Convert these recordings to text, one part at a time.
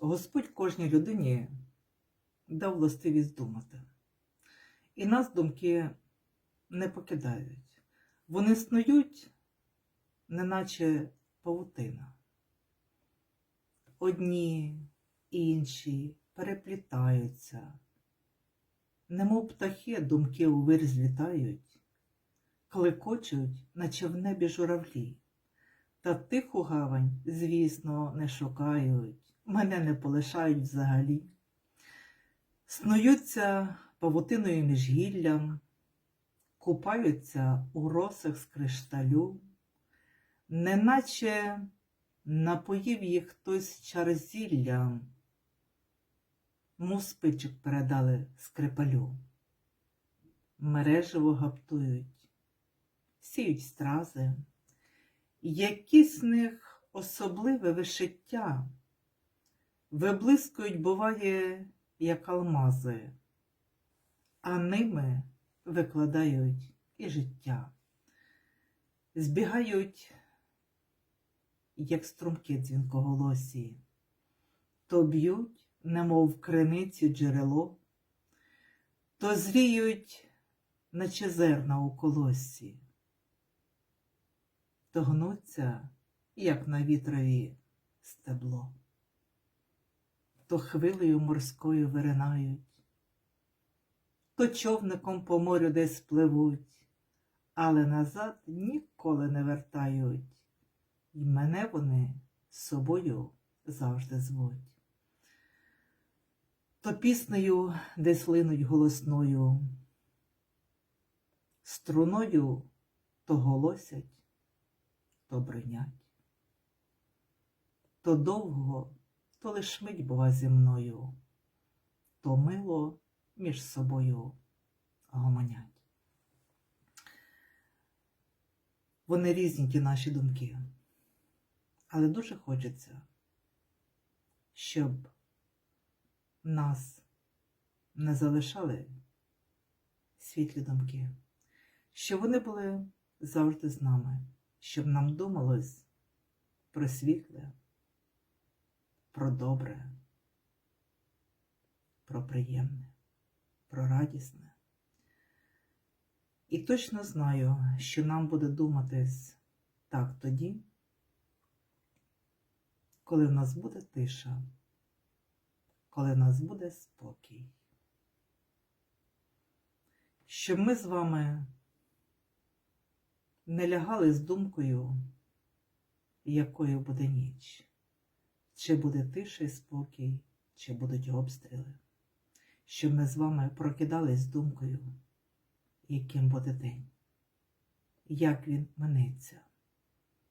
Господь кожній людині дав властивість думати. І нас думки не покидають. Вони снують, неначе павутина. Одні, інші переплітаються, немов птахи думки у вир злітають, клекочуть, наче в небі журавлі. Та тиху гавань, звісно, не шукають, мене не полишають взагалі. Снуються павутиною між гіллям, купаються у росах з кришталю, неначе напоїв їх хтось чар зіллям, мов спичок передали скрипалю. Мережево гаптують, сіють стрази, які з них особливе вишиття, виблискують, буває, як алмази, а ними викладають і життя, збігають, як струмки дзвінкоголосі, то б'ють, немов криниці джерело, то зріють, наче зерна у колосі. То гнуться, як на вітрові стебло, то хвилею морською виринають, то човником по морю десь пливуть, але назад ніколи не вертають, і мене вони з собою завжди звуть. То піснею десь линуть голосною, струною то голосять то бринять. То довго, то лиш мить бува зі мною, то мило між собою гомонять. Вони різні ті наші думки, але дуже хочеться, щоб нас не залишали світлі думки, щоб вони були завжди з нами. Щоб нам думалось про світле, про добре, про приємне, про радісне. І точно знаю, що нам буде думатись так тоді, коли в нас буде тиша, коли в нас буде спокій. Щоб ми з вами не лягали з думкою, якою буде ніч, чи буде тиша і спокій, чи будуть обстріли, щоб ми з вами прокидались думкою, яким буде день, як він минеться.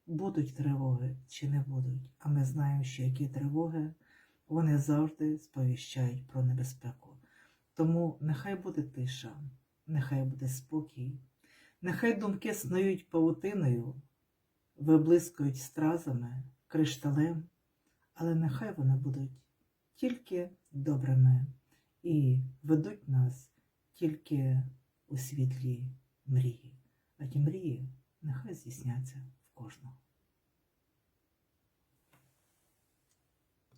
Будуть тривоги чи не будуть, а ми знаємо, що які тривоги вони завжди сповіщають про небезпеку. Тому нехай буде тиша, нехай буде спокій. Нехай думки снують павутиною, виблискують стразами, кришталем, але нехай вони будуть тільки добрими і ведуть нас тільки у світлі мрії, а ті мрії нехай здійсняться в кожного.